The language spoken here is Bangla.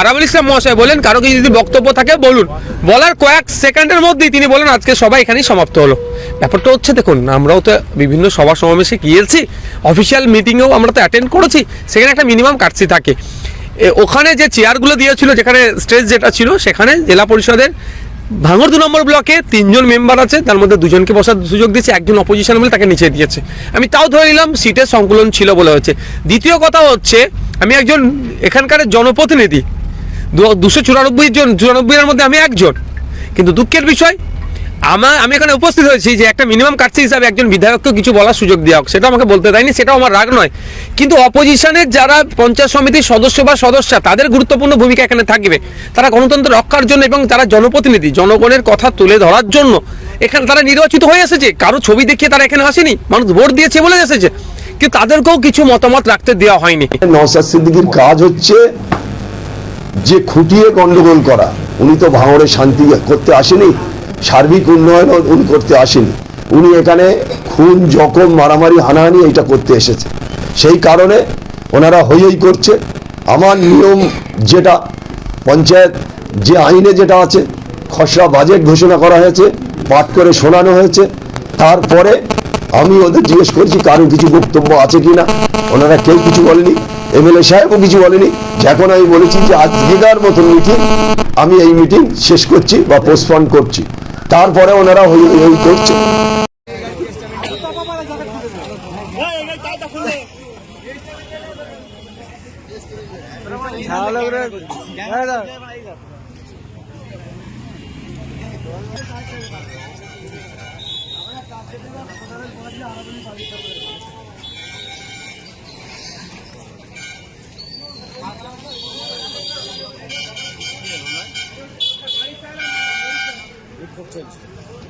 আরামুল ইসলাম মহাশয় বলেন, কারও কিছু যদি বক্তব্য থাকে বলুন। বলার কয়েক সেকেন্ডের মধ্যেই তিনি বলেন, আজকে সবাই এখানেই সমাপ্ত হলো। ব্যাপারটা হচ্ছে, দেখুন, আমরাও তো বিভিন্ন সভা সমাবেশে গিয়েছি অফিসিয়াল মিটিংয়েও আমরা তো অ্যাটেন্ড করেছি, সেখানে একটা মিনিমাম কাটছি থাকে ওখানে যে চেয়ারগুলো দিয়েছিল, যেখানে স্টেজ যেটা ছিল, সেখানে জেলা পরিষদের ভাঙর দু নম্বর ব্লকে তিনজন মেম্বার আছে, তার মধ্যে দুজনকে বসার সুযোগ দিয়েছে, একজন অপোজিশন বলে তাকে নিচে দিয়েছে। আমি তাও ধরে নিলাম সিটের সংকুলন ছিল বলে হচ্ছে দ্বিতীয় কথা হচ্ছে, আমি একজন এখানকার জনপ্রতিনিধি দুশো চুরানব্বই জন, চুরানব্বই মধ্যে আমি একজন। কিন্তু দুঃখের বিষয় আমার আমি এখানে উপস্থিত হয়েছি যে একটা মিনিমাম কাটছি হিসাবে একজন বিধায়ককে কিছু বলার সুযোগ দেওয়া হোক, সেটা আমাকে বলতে দেয়নি, সেটাও আমার রাগ নয়। কিন্তু অপোজিশনের যারা পঞ্চায়েত সমিতির সদস্য বা সদস্যা, তাদের গুরুত্বপূর্ণ ভূমিকা এখানে থাকবে। তারা গণতন্ত্র রক্ষার জন্য এবং তারা জনপ্রতিনিধি, জনগণের কথা তুলে ধরার জন্য এখানে তারা নির্বাচিত হয়ে এসেছে। কারও ছবি দেখিয়ে তারা এখানে আসেনি, মানুষ ভোট দিয়েছে বলে এসেছে। কিন্তু তাদেরকেও কিছু মতামত রাখতে দেওয়া হয়নি। নওসাদ সিদ্দিকির কাজ হচ্ছে যে খুঁটিয়ে গন্ডগোল করা, উনি তো ভাঙড়ে শান্তি করতে আসেনি, সার্বিক উন্নয়ন উনি করতে আসেনি। উনি এখানে খুন, জখম, মারামারি, হানাহানি এটা করতে এসেছে। সেই কারণে ওনারা হই হই করছে। আমার নিয়ম যেটা, পঞ্চায়েত যে আইনে যেটা আছে, খসড়া বাজেট ঘোষণা করা হয়েছে, পাঠ করে শোনানো হয়েছে। তারপরে আমি ওদের জিজ্ঞেস করছি, কারও কিছু বক্তব্য আছে কিনা? ওনারা কেউ কিছু বলেনি। এমএলএ সাহেবও কিছু বলেনি। এখন আমি বলেছি যে আজকেকার মতন মিটিং আমি এই মিটিং শেষ করছি বা পোস্টপন করছি। তারপরে ওনারা হই হই করছে। আমরা importante.